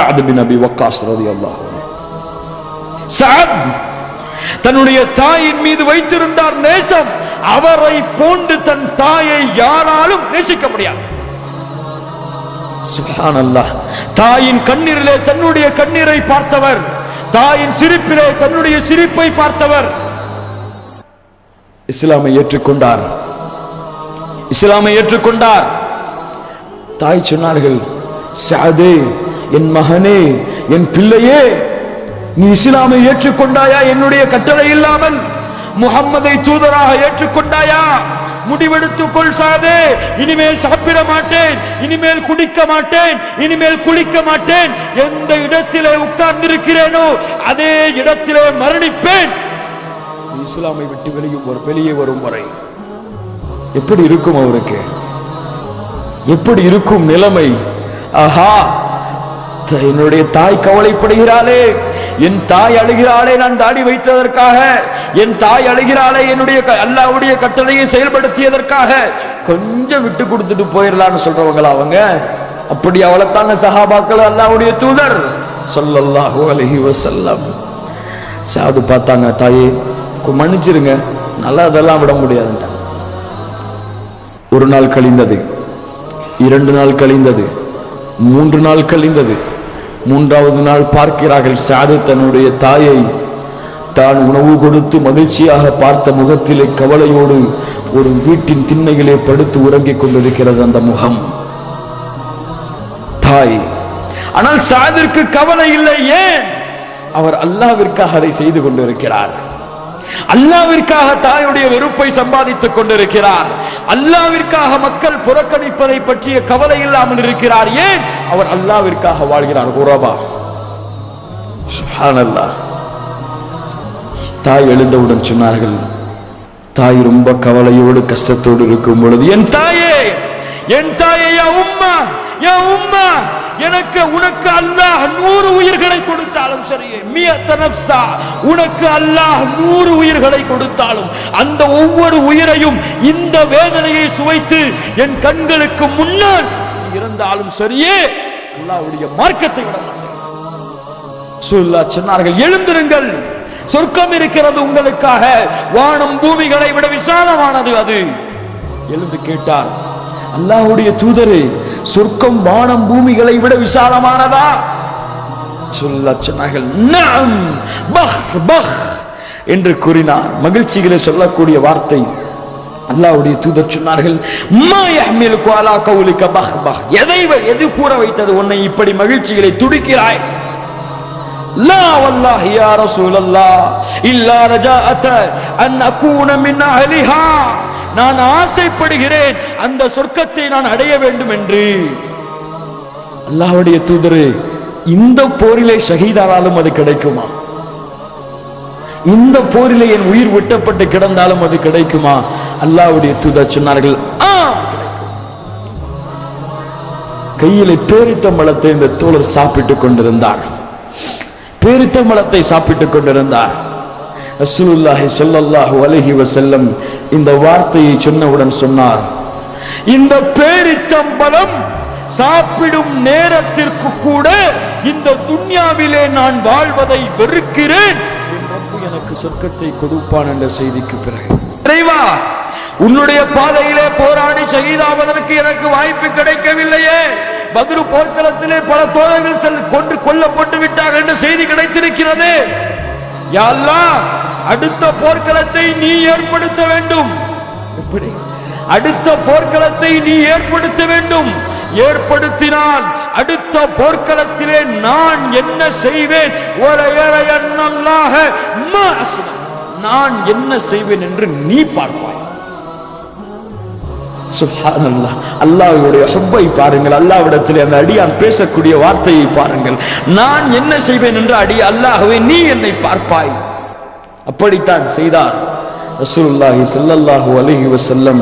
சாத் பின் அபி வக்காஸ் ரதி அல்லாஹ் சாத் தன்னுடைய தாயின் மீது வைத்திருந்தார் நேசம். அவரை போன்று தன் தாயை யாராலும் நேசிக்க முடியாது. சுப்ஹானல்லாஹ் தாயின் கண்ணீரிலே தன்னுடைய கண்ணீரை பார்த்தவர். தாயின் சிரிப்பிலே தன்னுடைய சிரிப்பை பார்த்தவர். இஸ்லாமை ஏற்றுக்கொண்டார். இஸ்லாமை ஏற்றுக்கொண்டார். தாய் சொன்னார்கள் சாதே என் மகனே என் பிள்ளையே நீ இஸ்லாமை ஏற்றுக்கொண்டாயா? என்னுடைய கட்டளை இல்லாமல் முகம்மதை தூதராக ஏற்றுக்கொண்டாயா? முடிவெடுத்துக் கொள் சாதே. இனிமேல் சாப்பிட மாட்டேன். இனிமேல் குடிக்க மாட்டேன். இனிமேல் குளிக்க மாட்டேன். எந்த இடத்திலே உட்கார்ந்திருக்கிறேனோ அதே இடத்திலே மரணிப்பேன். நீ இஸ்லாமை விட்டு வெளியும் ஒரு வெளியே வரும் வரை. எப்படி இருக்கும் அவருக்கு? எப்படி இருக்கும் நிலைமை? ஆஹா என்னுடைய தாய் கவலைப்படுகிறாளே என் தாய் அழுகிறாளே நான் தாடி வைத்ததற்காக என் தாய் அழுகிறாளே என்னுடைய க- கட்டளையை செயல்படுத்தியதற்காக கொஞ்சம் விட்டு கொடுத்துட்டு போயிடலாம்னு சொல்றவங்களா அவங்க? அப்படி அவளைத்தாங்க சஹாபாக்கள் அல்லாவுடைய தூதர் சொல்லல்லாஹு அலஹி வஸல்லம். சாது பார்த்தாங்க தாயே மன்னிச்சிருங்க நல்லா அதெல்லாம் விட முடியாதுன்ட்டாங்க. ஒரு நாள் கழிந்தது இரண்டு நாள் கழிந்தது மூன்று நாள் கழிந்தது மூன்றாவது நாள் பார்க்கிறார்கள். சாது தன்னுடைய தாயை தான் உணவு கொடுத்து மகிழ்ச்சியாக பார்த்த முகத்திலே கவலையோடு ஒரு வீட்டின் திண்ணையிலே படுத்து உறங்கிக் கொண்டிருக்கிறது அந்த முகம். தாய் ஆனால் சாதிற்கு கவலை இல்லை ஏன்? அவர் அல்லாவிற்காக அதை செய்து கொண்டிருக்கிறார். அல்லாவிற்காக தாயுடைய வெறுப்பை சம்பாதித்துக் கொண்டிருக்கிறார். அல்லாவிற்காக மக்கள் புறக்கணிப்பதை பற்றிய கவலை இல்லாமல் இருக்கிறார். ஏன்? அவர் அல்லாவிற்காக வாழ்கிறார். உறவா சுப்ஹானல்லாஹ் தாய் எழுந்தவுடன் சொன்னார்கள் தாய் ரொம்ப கவலையோடு கஷ்டத்தோடு இருக்கும் பொழுது என் தாயே என் தாயே யா உம்மா யா உம்மா எனக்கு உனக்கு அல்லாஹ் நூறு உயிர்களை கொடுத்தாலும் சரியே மியத்த நஃப்ஸா உனக்கு அல்லாஹ் நூறு உயிர்களை கொடுத்தாலும் அந்த ஒவ்வொரு உயிரையும் இந்த வேதனையை சுவைத்து என் கண்களுக்கு முன்னால் இருந்தாலும் சரியே அல்லாஹ்வுடைய மார்க்கத்தை விட சுல்லா சொன்னார்கள் எழுந்திருங்கள் சொர்க்கம் இருக்கிறது உங்களுக்காக வானம் பூமிகளை விட விசாலமானது அது. எழுந்து கேட்டார் அல்லாஹ்வுடைய தூதரே சொர்க்கம் வானம் பூமிகளை விட விசாலமானதா சொல்ல சொன்னார்கள் "நஅம், பஹ் பஹ் என்று கூறினார் மகிழ்ச்சிகளை சொல்லக்கூடிய வார்த்தை அல்லாஹ்வுடைய தூதர் சொன்னார்கள் "மா யஹ்மிலுக்கு அலா கௌலிக பஹ் பஹ் எதை வை- எது கூற வைத்தது உன்னை இப்படி மகிழ்ச்சிகளை துடிக்கிறாய் لا والله يا رسول الله إلا رجاءة أن أكون من أهلها நான் ஆசைப்படுகிறேன். அந்த சொர்க்கத்தை நான் அடைய வேண்டும் என்று. அல்லாவுடைய தூதரு இந்த போரிலே ஷஹீதானாலும் அது கிடைக்குமா? இந்த போரிலே என் உயிர் விட்டப்பட்டு கிடந்தாலும் அது கிடைக்குமா? அல்லாவுடைய தூதர் சொன்னார்கள் கையில் பேரித்த மலத்தை இந்த தோழர் சாப்பிட்டுக் கொண்டிருந்தார். மலத்தை சாப்பிட்டுக் கொண்டிருந்தார். ரசூலுல்லாஹி சொல்லல்லாஹு அலஹி வசல்லம் இந்த வார்த்தையை சொன்னவுடன் சொன்னார். இந்த பேரித்தம்பழம் சாப்பிடும் நேரத்திற்கு கூட இந்த துன்யாவிலே நான் வாழ்வதை வெறுக்கிறேன். எனக்கு சொர்க்கத்தை கொடுப்பான் என்ற செய்திக்கு பிறகு. இறைவா உன்னுடைய பாதையிலே போராடி சகிதாவதற்கு எனக்கு வாய்ப்பு கிடைக்கவில்லையே. பதில் போர்க்களத்திலே பல தோழர்கள் செல் கொண்டு கொல்லப்பட்டு விட்டார்கள் என்ற செய்தி கிடைத்திருக்கிறது. யா அடுத்த போர்க்களத்தை நீ ஏற்படுத்த வேண்டும். எப்படி? அடுத்த போர்க்களத்தை நீ ஏற்படுத்த வேண்டும். ஏற்படுத்தினால் அடுத்த போர்க்களத்திலே நான் என்ன செய்வேன்? ஒரு நான் என்ன செய்வேன் என்று நீ பார்ப்பாய். அல்லாவுடைய ஹொப்பை பாருங்கள். அல்லாவிடத்தில் அந்த அடியான் பேசக்கூடிய வார்த்தையை பாருங்கள். நான் என்ன செய்வேன் என்று அடி அல்லாகவே நீ என்னை பார்ப்பாய். அப்படித்தான் செய்தார். ரசூலுல்லாஹி சல்லல்லாஹு அலஹி வசல்லம்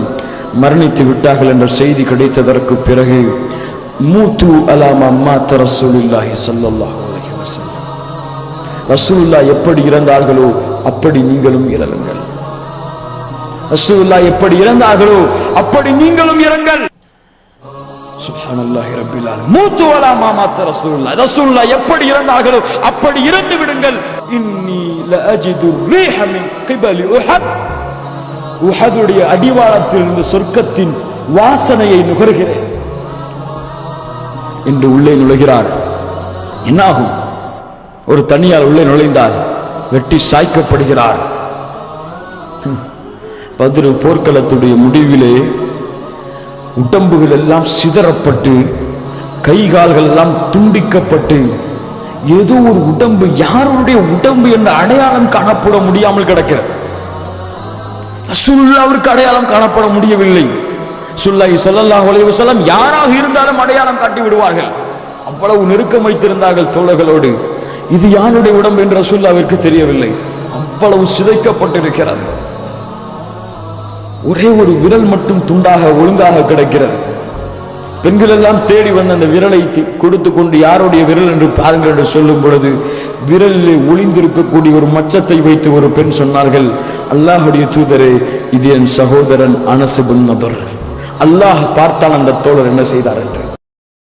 மரணித்து விட்டார்கள் என்ற செய்தி கிடைத்ததற்கு பிறகு மூத்து அலாமா மாத்த ரசூலுல்லாஹி சல்லல்லாஹு அலஹி வசல்லம் ரசூலுல்லா எப்படி இறந்தார்களோ அப்படி நீங்களும் இறங்குங்கள். ரசூலுல்லா எப்படி இறந்தார்களோ அப்படி நீங்களும் இறங்கள் சுப்ஹானல்லாஹி ரப்பில் ஆலமீன். மூத்து வலா மாத்த ரசூலுல்லாஹ். ரசூலுல்லா எப்படி இறந்தார்களோ அப்படி இறந்து விடுங்கள். இன்னி லஅஜிது ரீஹ மின் கிபலி உஹத் உஹதுடைய அடிவாளத்தில் இருந்து சொர்க்கத்தின் வாசனையை நுகர்கிறேன். என்று உள்ளே நுழைகிறார். என்னாகும்? ஒரு தனியார் உள்ளே நுழைந்தார் வெட்டி சாய்க்கப்படுகிறார். பதிரு போர்க்களத்துடைய முடிவிலே உடம்புகள் எல்லாம் சிதறப்பட்டு கை கால்கள் எல்லாம் துண்டிக்கப்பட்டு ஏதோ ஒரு உடம்பு யாருடைய உடம்பு என்ற அடையாளம் காணப்பட முடியாமல் கிடக்கிறது. அவருக்கு அடையாளம் காணப்பட முடியவில்லை. சுல்லாஹி ஸல்லல்லாஹு அலைஹி செல்லம் யாராக இருந்தாலும் அடையாளம் காட்டி விடுவார்கள். அவ்வளவு நெருக்கம் வைத்திருந்தார்கள் தோழர்களோடு. இது யாருடைய உடம்பு என்று ரசூலுல்லாவிற்கு தெரியவில்லை. அவ்வளவு சிதைக்கப்பட்டிருக்கிறது. ஒரே ஒரு விரல் மட்டும் துண்டாக ஒழுங்காக கிடக்கிறது. பெண்கள் எல்லாம் தேடி வந்து அந்த விரலை கொடுத்து கொண்டு யாருடைய விரல் என்று பாருங்கள் என்று சொல்லும் பொழுது விரலிலே ஒளிந்திருக்கக்கூடிய ஒரு மச்சத்தை வைத்து ஒரு பெண் சொன்னார்கள் அல்லாஹுடைய தூதரே இது என் சகோதரன் அனசுபுன் நபர். அல்லாஹ் பார்த்தான் அந்த தோழர் என்ன செய்தார் என்று.